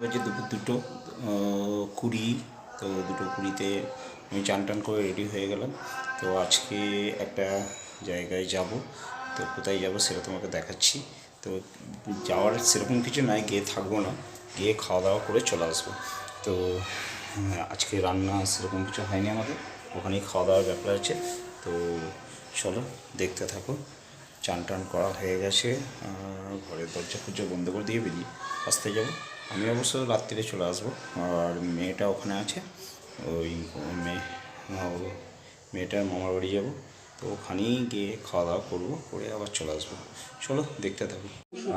হচ্ছে দুপুর দুটো কুড়ি। তো দুটো কুড়িতে আমি চান টান করে রেডি হয়ে গেলাম। তো আজকে একটা জায়গায় যাব। তো কোথায় যাব সেটা তোমাকে দেখাচ্ছি। তো যাওয়ার সেরকম কিছু নাই, গিয়ে থাকব না। গিয়ে খাওয়া দাওয়া করে চলে আসব। তো আজকে রান্না সেরকম কিছু হয়নি আমাদের। ওখানেই খাওয়া দাওয়ার ব্যাপার আছে। তো চলো, দেখতে থাকো। চান টান করা হয়ে গেছে। ঘরের দরজা ফুরজা বন্ধ করে দিয়ে বেরিয়ে আসতে যাব। আমি অবশ্য রাত্রিরে চলে আসব। আর মেয়েটা ওখানে আছে। ওই মেয়ে মেয়েটার মামার বাড়ি যাব। তো ওখানেই গিয়ে খাওয়া দাওয়া করব করে আবার চলে আসব। চলো দেখতে থাকো।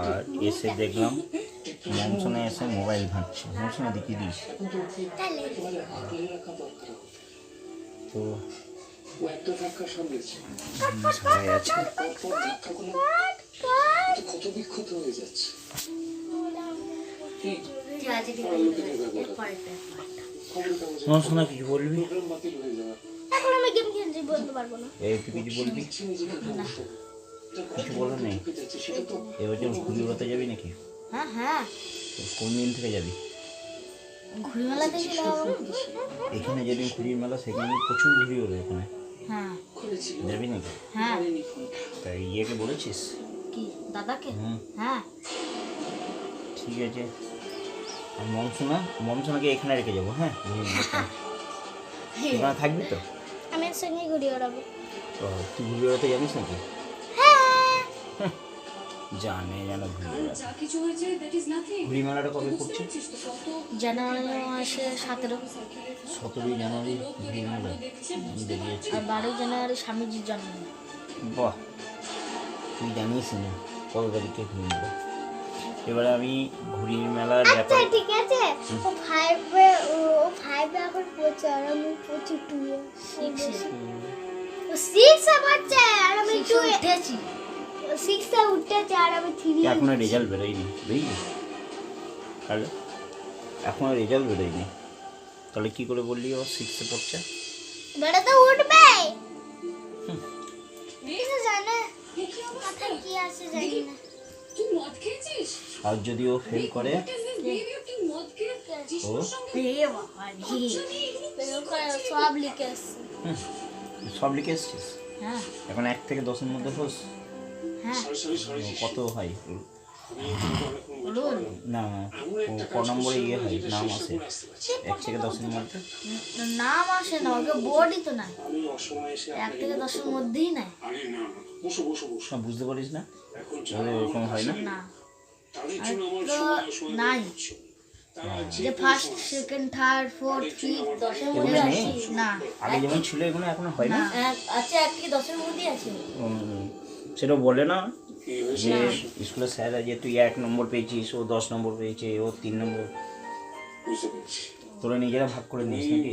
আর এসে দেখলাম মমসনে এসে মোবাইল ঘাঁটছে। মনসনে দেখিয়ে দিস? তো সবাই আছে। তারপর ক্ষত বিক্ষত হয়ে যাচ্ছে। কাগজে কিছু বলবি এখন আমি গেম খেলছি বলতে পারব না এই তুই কিছু বলবি কিছু বলার নেই যাচ্ছে সেটা ঘুরি উড়াতে যাবি নাকি হ্যাঁ। হ্যাঁ। কোন দিন থেকে যাবি ঘুড়ি মেলাতে এখানে যেদিন ঘুরির মেলা সেখানে প্রচুর ঘুরি ওড়ে এখানে হ্যাঁ যাবি নাকি? হ্যাঁ। তাই ইয়েকে বলেছিস কি? দাদাকে? হ্যাঁ। ঠিক আছে। আর মমসোনা মমসোনাকে এখানে রেখে যাব হ্যাঁ। এখানে থাকবি তো? আমি সঙ্গে ঘুড়ি ওড়াবো তো তুই ঘুরি ওড়াতে জানিস নাকি? হ্যাঁ। জানে জানো ঘুরি ওড়াতে। যা কিছু হয়েছে দ্যাট ইজ নাথিং ঘুরি মেলাটা কবে কত? জানুয়ারি মাসে সতেরো। সতেরোই জানুয়ারি ঘুরি মেলা আর বারোই জানুয়ারি স্বামীজির জন্মদিন। বাহ। তুই জানিস না কবে তারিখে ঘুরি মেলা এবারে আমি ঘুড়ির মেলার ব্যাপার ঠিক আছে। ও ফাইভে ও ফাইভে এখন পড়ছে আর আমি পড়ছি টু ও সিক্সে পড়ছে আর আমি টু উঠেছি। সিক্সে উঠেছে আর আমি থ্রি এখনও রেজাল্ট বেরোয়নি বুঝলি? তাহলে এখনও রেজাল্ট বেরোয়নি। তাহলে কি করে বললি ও সিক্সে পড়ছে? বেড়ে তো উঠবে কিছু জানে? মাথায় কি আছে জানি না। তুই মদ খেয়েছিস? আর যদি ও? ফেল করে রে সব লিখে এসছে এসছিস? হ্যাঁ। এখন এক থেকে দশের মধ্যে হোস। হ্যাঁ। সরি সরি সরি ও কত হয়? না। ক নম্বরে ইয়ে হয়? নাম আসে এক থেকে দশের মধ্যে? নাম আসে না ওকে বোর্ডই তো এক থেকে দশের মধ্যেই নাই। বুঝতে পারিস না? এরকম হয় না। নাই। যে first second third fourth fifth দশের মধ্যে আছে। না। আগে যেমন ছিল এগুলো এখনও হয় না? আছে এক থেকে দশের মধ্যেই আছে। সেটা বলে না যে স্কুলের স্যাররা যে তুই এক নম্বর পেয়েছিস ও দশ নম্বর পেয়েছে ও তিন নম্বর। তোরা নিজেরা ভাগ করে নিস নাকি?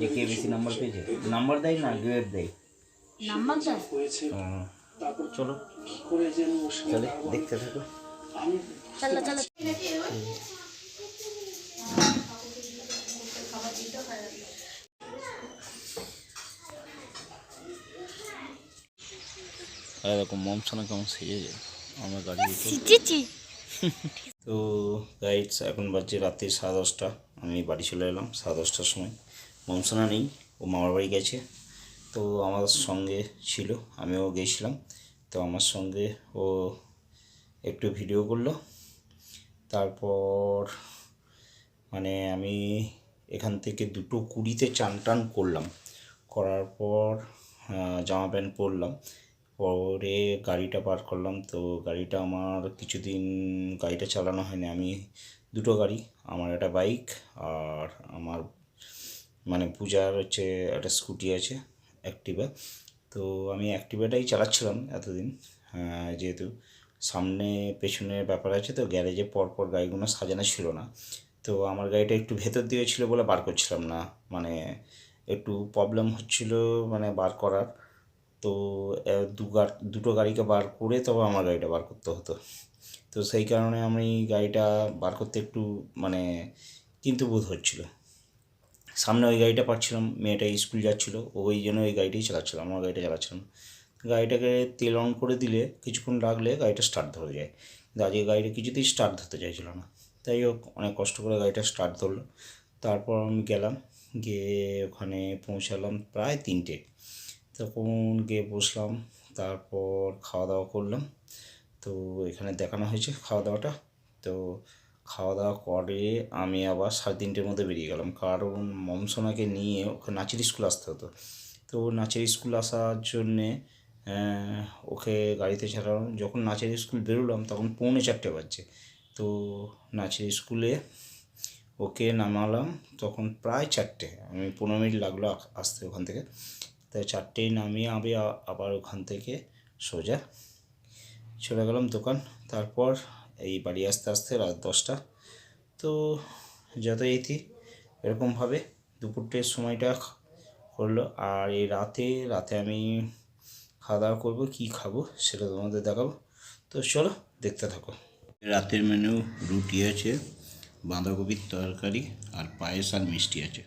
যে কে বেশি নাম্বার পেয়েছে। নাম্বার দেয় না গ্রেড দেয়। নাম্বার চলো। কি তাহলে দেখতে থাকো। চলো চলো। আর দেখো মমসানা কেমন সেজে যায় আমার গাড়ি তো গাইডস এখন বাজছে রাত্রি সাড়ে দশটা। আমি বাড়ি চলে এলাম সাড়ে দশটার সময়। মমসানা নেই ও মামার বাড়ি গেছে। তো আমার সঙ্গে ছিল আমিও গেছিলাম। তো আমার সঙ্গে ও একটু ভিডিও করল। তারপর মানে আমি এখান থেকে দুটো কুড়িতে চান টান করলাম। করার পর জামা প্যান্ট পরলাম। পরে গাড়িটা পার করলাম। তো গাড়িটা আমার কিছুদিন গাড়িটা চালানো হয়নি। আমি দুটো গাড়ি, আমার একটা বাইক আর আমার মানে পূজার হচ্ছে একটা স্কুটি আছে, অ্যাক্টিভা। তো আমি অ্যাক্টিভাটাই চালাচ্ছিলাম এতদিন যেহেতু সামনে, পেছনের ব্যাপার আছে তো, গ্যারেজে পরপর গাড়িগুলো সাজানো ছিল না। তো আমার গাড়িটা একটু ভেতর দিয়ে ছিল বলে বার করছিলাম না। মানে একটু প্রবলেম হচ্ছিল মানে বার করার। তো দু দুটো গাড়িকে বার করে তবে আমার গাড়িটা বার করতে হতো। তো সেই কারণে আমি গাড়িটা বার করতে একটু মানে কিন্তু বোধ হচ্ছিল। সামনে ওই গাড়িটা পাচ্ছিলাম, মেয়েটা স্কুল যাচ্ছিল, ওই জন্য ওই গাড়িটাই চালাচ্ছিলাম, আমার গাড়িটা চালাচ্ছিলাম। গাড়িটাকে তেল অন করে দিলে কিছুক্ষণ রাখলে গাড়িটা স্টার্ট ধরে যায়। কিন্তু আজকে গাড়িটা কিছুতেই স্টার্ট ধরতে চাইছিল না। তাই হোক, অনেক কষ্ট করে গাড়িটা স্টার্ট ধরলো। তারপর আমি গেলাম, গিয়ে ওখানে পৌঁছালাম প্রায় তিনটে। তখন গিয়ে বসলাম, তারপর খাওয়া দাওয়া করলাম। তো এখানে দেখানো হয়েছে খাওয়া দাওয়াটা তো খাওয়া দাওয়া করে আমি আবার সাড়ে তিনটের মধ্যে বেরিয়ে গেলাম। কারণ মমসোনাকে নিয়ে ওকে নাচের স্কুল আসতে হতো। তো নাচের স্কুল আসার জন্যে ওকে গাড়িতে ছাড়ালাম। যখন নাচের স্কুল বেরোলাম, তখন পৌনে চারটে বাজছে। তো নাচের স্কুলে ওকে নামালাম, তখন প্রায় চারটে। আমি পনেরো মিনিট লাগল আসতে ওখান থেকে। তাই চারটেই নামিয়ে আমি আবার ওখান থেকে সোজা চলে গেলাম দোকান। তারপর এই বাড়ি আসতে আসতে রাত দশটা। তো যথারীতি এরকমভাবে দুপুরটের সময়টা করল। আর এই রাতে রাতে আমি খাওয়া দাওয়া করব, কী খাব সেটা তোমাদের দেখাবো। তো চলো, দেখতে থাকো। রাতের মেনু রুটি আছে, বাঁধাকপির তরকারি আর পায়েস আর মিষ্টি আছে।